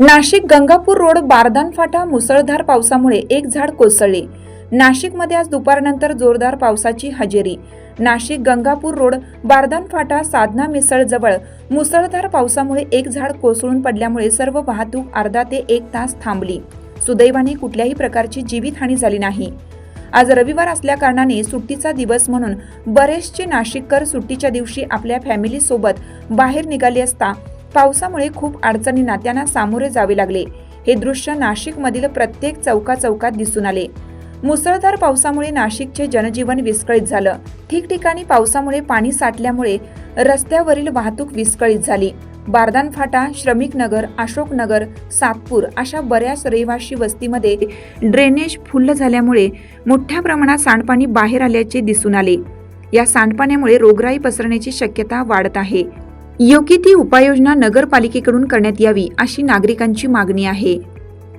Nashik Gangapur road बारदान फाटा मुसळधार पावसामुळे एक झाड कोसळले. नाशिकमध्ये आज दुपारनंतर जोरदार पावसाची हजेरी. नाशिक गंगापूर रोड बारदान फाटा साधना मिसळ जवळ मुसळधार पावसामुळे एक झाड कोसळून पडल्यामुळे सर्व वाहतूक अर्धा ते एक तास थांबली. सुदैवाने कुठल्याही प्रकारची जीवितहानी झाली नाही. आज रविवार असल्याकारणाने सुट्टीचा दिवस म्हणून बरेचसे नाशिककर सुट्टीच्या दिवशी आपल्या फॅमिलीसोबत बाहेर निघाले असता पावसामुळे खूप अडचणींना त्यांना सामोरे जावे लागले. हे दृश्य नाशिकमधील प्रत्येक चौका चौकात दिसून आले. मुसळधार पावसामुळे नाशिकचे जनजीवन विस्कळीत झालं. ठिकठिकाणी पावसामुळे पाणी साठल्यामुळे रस्त्यावरील वाहतूक विस्कळीत झाली. बारदान फाटा श्रमिक नगर अशोक नगर सातपूर अशा बऱ्याच रहिवाशी वस्तीमध्ये ड्रेनेज फुल्ल झाल्यामुळे मोठ्या प्रमाणात सांडपाणी बाहेर आल्याचे दिसून आले. या सांडपाण्यामुळे रोगराई पसरण्याची शक्यता वाढत आहे. योग्य ती उपाययोजना नगरपालिकेकडून करण्यात यावी अशी नागरिकांची मागणी आहे.